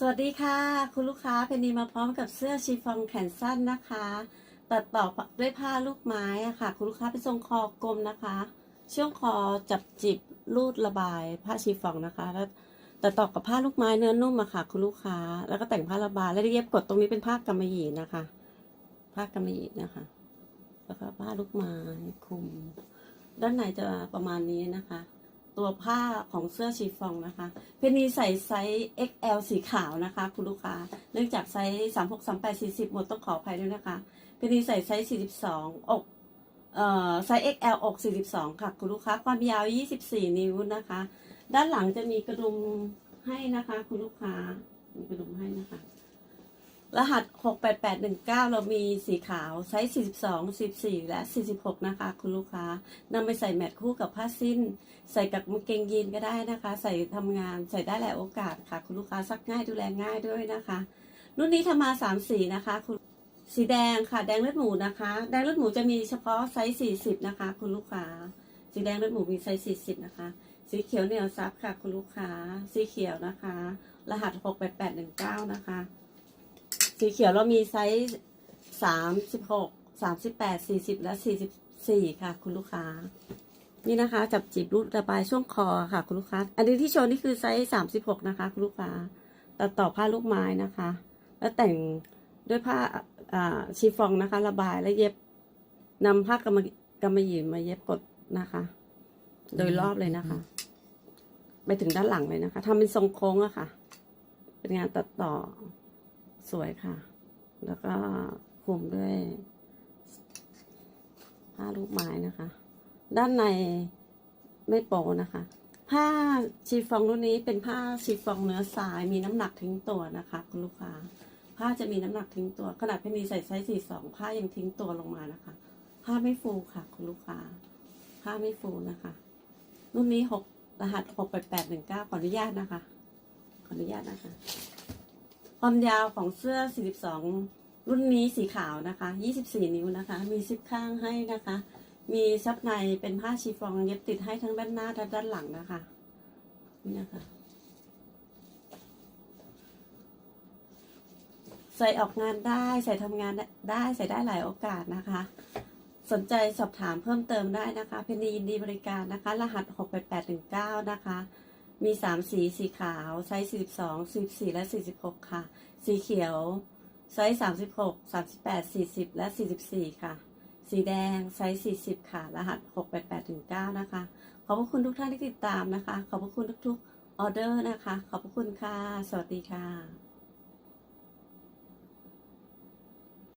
สวัสดีค่ะ คุณลูกค้าเพนนีมาพร้อมกับเสื้อชีฟองแขนสั้นนะคะ ตัดต่อด้วยผ้าลูกไม้อะค่ะ คุณลูกค้าเป็นทรงคอกลมนะคะ ช่วงคอจับจิบรูดระบายผ้าชีฟองนะคะ แล้วตัดต่อกับผ้าลูกไม้เนื้อนุ่มอะค่ะ คุณลูกค้าแล้วก็แต่งผ้าระบายแล้วเย็บกดตรงนี้เป็นผ้ากำมะหยี่นะคะ ผ้ากำมะหยี่นะคะ แล้วก็ผ้าลูกไม้คลุม ด้านในจะประมาณนี้นะคะ ตัวผ้าของเสื้อชีฟองนะคะ เพนนีใส่ไซส์ XL สีขาวนะคะ คุณลูกค้า เนื่องจากไซส์สามหกสามแปดสี่สิบหมดต้องขออภัยด้วยนะคะ เพนนีใส่ไซส์สี่สิบสองอกเอ่อไซส์ XL อกสี่สิบสองค่ะ คุณลูกค้า ความยาวยี่สิบสี่นิ้วนะคะ ด้านหลังจะมีกระดุมให้นะคะ คุณลูกค้า มีกระดุมให้นะคะ รหัส 68819 เรามีสีขาวไซส์42 14และ 46 นะคะ คุณลูกค้านำไปใส่แมทคู่กับผ้าสิ้น ใส่กับกางเกงยีนก็ได้นะคะ ใส่ทำงานใส่ได้หลายโอกาสค่ะ คุณลูกค้าซักง่ายดูแลง่ายด้วยนะคะ รุ่นนี้ทำมา 3 สีนะคะ คุณสีแดงค่ะ แดงเลือดหมูนะคะ แดงเลือดหมูจะมีเฉพาะไซส์ 40 นะคะ คุณลูกค้า สีแดงเลือดหมูมีไซส์ 40 นะคะ สีเขียวเหนียวซับค่ะ คุณลูกค้า สีเขียวนะคะ รหัส 68819 นะคะ สีเขียวเรามีไซส์สามสิบหกสามสิบแปดสี่สิบและสี่สิบสี่ค่ะ คุณลูกค้า นี่นะคะ จับจีบรูดระบายช่วงคอค่ะ คุณลูกค้า อันนี้ที่โชว์นี่คือไซส์สามสิบหกนะคะ คุณลูกค้าตัดต่อผ้าลูกไม้นะคะ แล้วแต่งด้วยผ้าอ่าชีฟองนะคะ ระบายและเย็บนำผ้ากำมะกำมะหยี่มาเย็บกดนะคะ โดยรอบเลยนะคะ ไปถึงด้านหลังเลยนะคะทำเป็นทรงโค้งอะค่ะ เป็นงานตัดต่อ สวยค่ะ แล้วก็คลุมด้วยผ้าลูกไม้นะคะ ด้านในไม่โปนะคะ ผ้าชีฟองรุ่นนี้เป็นผ้าชีฟองเนื้อทรายมีน้ำหนักทิ้งตัวนะคะคุณลูกค้า ผ้าจะมีน้ำหนักทิ้งตัว ขนาดเพนนีใส่ไซส์สี่สองผ้ายังทิ้งตัวลงมานะคะ ผ้าไม่ฟูค่ะ คุณลูกค้า ผ้าไม่ฟูนะคะ รุ่นนี้หกรหัสหกแปดแปดหนึ่งเก้าขออนุญาตนะคะ ขออนุญาตนะคะ ความยาวของเสื้อ 42 รุ่นนี้สีขาวนะคะ 24 นิ้วนะคะ มีซิปข้างให้นะคะ มีซับในเป็นผ้าชีฟองเย็บติดให้ทั้งด้านหน้าและด้านหลังนะคะ นี่นะคะใส่ออกงานได้ใส่ทำงานได้ใส่ได้หลายโอกาสนะคะ สนใจสอบถามเพิ่มเติมได้นะคะ เพนนียินดีบริการนะคะ รหัส 68819 นะคะ มีสามสีสีขาวไซส์สี่สิบสองสี่สี่และสี่สิบหกค่ะ สีเขียวไซส์สามสิบหกสามสิบแปดสี่สิบและสี่สิบสี่ค่ะ สีแดงไซส์สี่สิบค่ะ รหัสหกแปดแปดถึงเก้านะคะ ขอบพระคุณทุกท่านที่ติดตามนะคะ ขอบพระคุณทุกๆออเดอร์นะคะ ขอบพระคุณค่ะ สวัสดีค่ะ